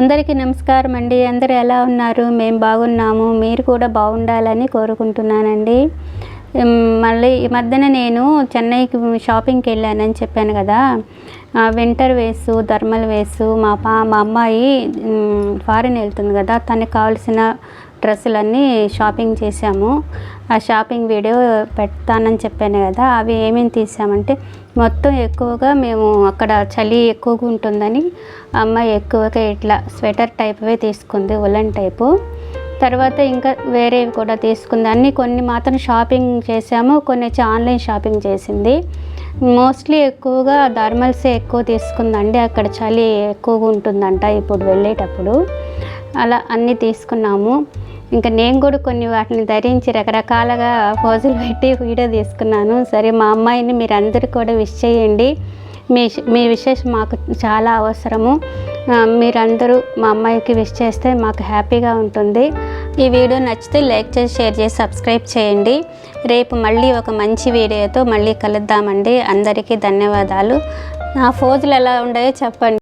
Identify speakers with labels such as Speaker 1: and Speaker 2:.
Speaker 1: అందరికీ నమస్కారం అండి. అందరు ఎలా ఉన్నారు? మేము బాగున్నాము. మీరు కూడా బాగుండాలని కోరుకుంటున్నానండి. మళ్ళీ ఈ మధ్యన నేను చెన్నైకి షాపింగ్కి వెళ్ళానని చెప్పాను కదా. వింటర్ వేసు థర్మల్ వేసు మా పా మా అమ్మాయి ఫారిన్ వెళ్తుంది కదా. తనకి కావాల్సిన డ్రెస్సులన్నీ షాపింగ్ చేసాము ఆ షాపింగ్ వీడియో పెడతానని చెప్పాను కదా అవి ఏమేమి తీసామంటే మొత్తం ఎక్కువగా మేము అక్కడ చలి ఎక్కువగా ఉంటుందని అమ్మాయి ఎక్కువగా ఇట్లా స్వెటర్ టైప్వే తీసుకుంది ఉలన్ టైపు. తర్వాత ఇంకా వేరేవి కూడా తీసుకుంది. అన్నీ కొన్ని మాత్రం షాపింగ్ చేసాము కొన్ని వచ్చి ఆన్లైన్ షాపింగ్ చేసింది. మోస్ట్లీ ఎక్కువగా థర్మల్సే ఎక్కువ తీసుకుందండి అక్కడ చలి ఎక్కువగా ఉంటుందంట ఇప్పుడు వెళ్ళేటప్పుడు. అలా అన్నీ తీసుకున్నాము. ఇంకా నేను కూడా కొన్ని వాటిని ధరించి రకరకాలుగా పోజులు పెట్టి వీడియో తీసుకున్నాను. సరే మా అమ్మాయిని మీరు అందరూ కూడా విష్ చేయండి. మీ మీ విషెస్ మాకు చాలా అవసరము. మీరందరూ మా అమ్మాయికి విష్ చేస్తే మాకు హ్యాపీగా ఉంటుంది. ఈ వీడియో నచ్చితే లైక్ చేసి షేర్ చేసి సబ్స్క్రైబ్ చేయండి. రేపు మళ్ళీ ఒక మంచి వీడియోతో మళ్ళీ కలుద్దామండి. అందరికీ ధన్యవాదాలు. నా ఫోజులు ఎలా ఉన్నాయో చెప్పండి.